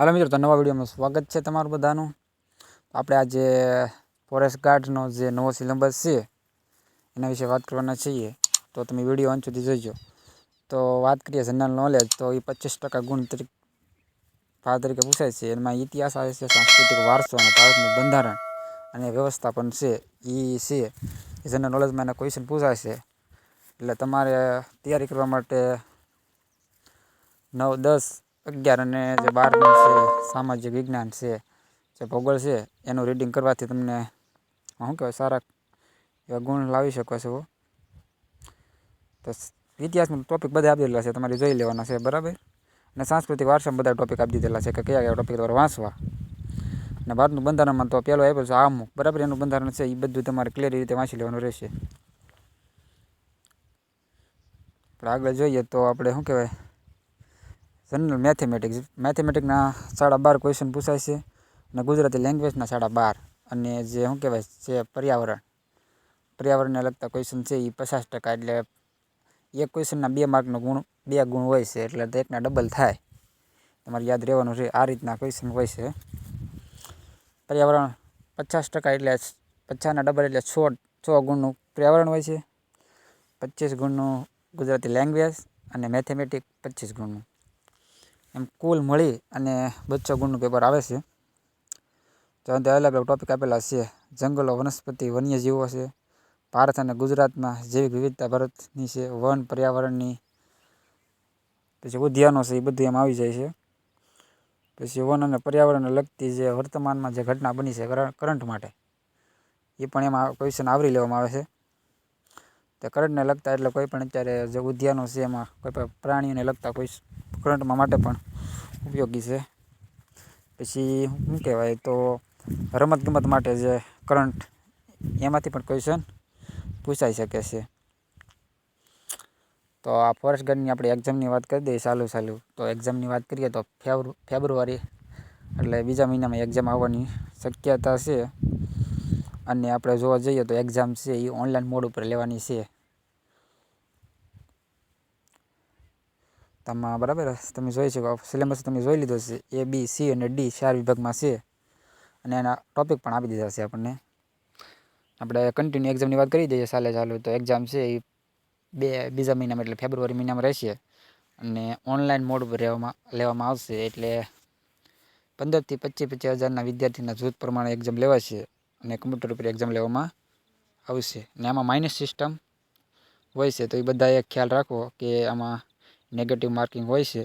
હાલો મિત્રો, તો નવા વિડીયોમાં સ્વાગત છે તમારું બધાનું. આપણે આજે ફોરેસ્ટ ગાર્ડનો જે નવો સિલેબસ છે, એના વિશે વાત કરવાના છીએ. તો તમે વીડિયો અંત સુધી જોઈજો તો વાત કરીએ જનરલ નોલેજ તો એ પચીસ ટકા ગુણ તરીકે ભાર તરીકે પૂછાય છે. એમાં ઇતિહાસ આવે છે, સાંસ્કૃતિક વારસો અને ભારતનું બંધારણ અને વ્યવસ્થાપન છે એ છે. એ જનરલ નોલેજમાં એના ક્વેશ્ચન પૂછાય છે. એટલે તમારે તૈયારી કરવા માટે નવ, દસ અગિયાર અને જે બારનું છે, સામાજિક વિજ્ઞાન છે, જે ભૂગોળ છે, એનું રીડિંગ કરવાથી તમને શું કહેવાય, સારા એવા ગુણ લાવી શકો છો. તો ઇતિહાસનું ટોપિક બધા આપી દીધેલા છે, તમારે જોઈ લેવાના છે, બરાબર? અને સાંસ્કૃતિક વારસામાં બધા ટોપિક આપી દીધેલા છે, કે કયા કયા ટોપિક તમારે વાંચવા. અને ભારતનું બંધારણમાં તો પહેલો આપ્યો છે, આમુક, બરાબર? એનું બંધારણ છે એ બધું તમારે ક્લિયર રીતે વાંચી લેવાનું રહેશે. આગળ જોઈએ તો આપણે શું કહેવાય જનરલ મેથેમેટિક્સ મેથેમેટિકના સાડા બાર ક્વેશ્ચન પૂછાય છે અને ગુજરાતી લેંગ્વેજના સાડા બાર અને જે શું કહેવાય છે પર્યાવરણ. પર્યાવરણને લગતા ક્વેશ્ચન છે એ પચાસ ટકા એટલે એક ક્વેશ્ચનના બે માર્કનો ગુણ, બે ગુણ હોય છે એટલે એકના ડબલ થાય. તમારે યાદ રહેવાનું છે, આ રીતના ક્વેશ્ચન હોય છે. પર્યાવરણ પચાસ ટકા એટલે પચાસના ડબલ એટલે છ છ ગુણનું પર્યાવરણ હોય છે. પચીસ ગુણનું ગુજરાતી લેંગ્વેજ અને મેથેમેટિક પચીસ ગુણનું. એમ કુલ મળી અને બચ્ચો ગુણનું પેપર આવે છે. તો અંતે અલગ અલગ ટોપિક આપેલા છે. જંગલો, વનસ્પતિ, વન્યજીવો છે. ભારત અને ગુજરાતમાં જૈવિક વિવિધતા ભારતની છે, વન પર્યાવરણની, પછી ઉદ્યાનો છે, એ બધું એમાં આવી જાય છે. પછી વન અને પર્યાવરણને લગતી જે વર્તમાનમાં જે ઘટના બની છે કરંટ માટે, એ પણ એમાં ક્વેશ્ચન આવરી લેવામાં આવે છે. તે કરંટને લગતા એટલે કોઈ પણ અત્યારે જે ઉદ્યાનો છે એમાં કોઈ પણ પ્રાણીઓને લગતા કોઈ કરંટમાં માટે પણ ઉપયોગી છે. પછી શું કહેવાય તો રમત ગમત માટે જે કરંટ એમાંથી પણ ક્વેશ્ચન પૂછાઈ શકે છે. તો આ ફોરેસ્ટ ગાર્ડની આપણે એક્ઝામની વાત કરી દઈએ ચાલુ ચાલુ. તો એક્ઝામની વાત કરીએ તો ફેબ્રુઆરી એટલે બીજા મહિનામાં એક્ઝામ આવવાની શક્યતા છે. અને આપણે જોવા જઈએ તો એક્ઝામ છે એ ઓનલાઈન મોડ ઉપર લેવાની છે. આમાં બરાબર તમે જોઈ શકો. સિલેબસ તમે જોઈ લીધો છે. એ બી સી અને ડી ચાર વિભાગમાં છે. અને એના ટોપિક પણ આપી દીધા છે આપણને. આપણે કન્ટિન્યુ એક્ઝામની વાત કરી દઈએ ચાલે ચાલુ તો એક્ઝામ છે એ બે, બીજા મહિનામાં એટલે ફેબ્રુઆરી મહિનામાં રહેશે. અને ઓનલાઈન મોડ રહેવામાં, લેવામાં આવશે એટલે પંદરથી પચીસ પચીસ હજારના વિદ્યાર્થીના જૂથ પ્રમાણે એક્ઝામ લેવાશે અને કમ્પ્યુટર ઉપર એક્ઝામ લેવામાં આવશે. અને આમાં માઇનસ સિસ્ટમ હોય છે તો એ બધાએ ખ્યાલ રાખવો કે આમાં નેગેટિવ માર્કિંગ હોય છે,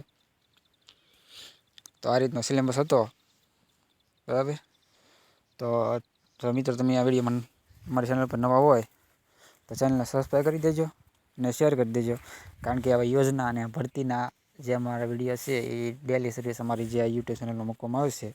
તો આ રીતનો સિલેબસ હતો. બરાબર? તો જો મિત્રો તમે આ વીડિયો મારી ચેનલ પર નવા હોય, તો ચેનલને સબસ્ક્રાઈબ કરી દેજો અને શેર કરી દેજો. કારણ કે આવા યોજના અને ભરતીના જે અમારા વીડિયો છે, એ ડેલી સર્વિસ અમારી જે યુટ્યુબ ચેનલમાં મૂકવામાં આવશે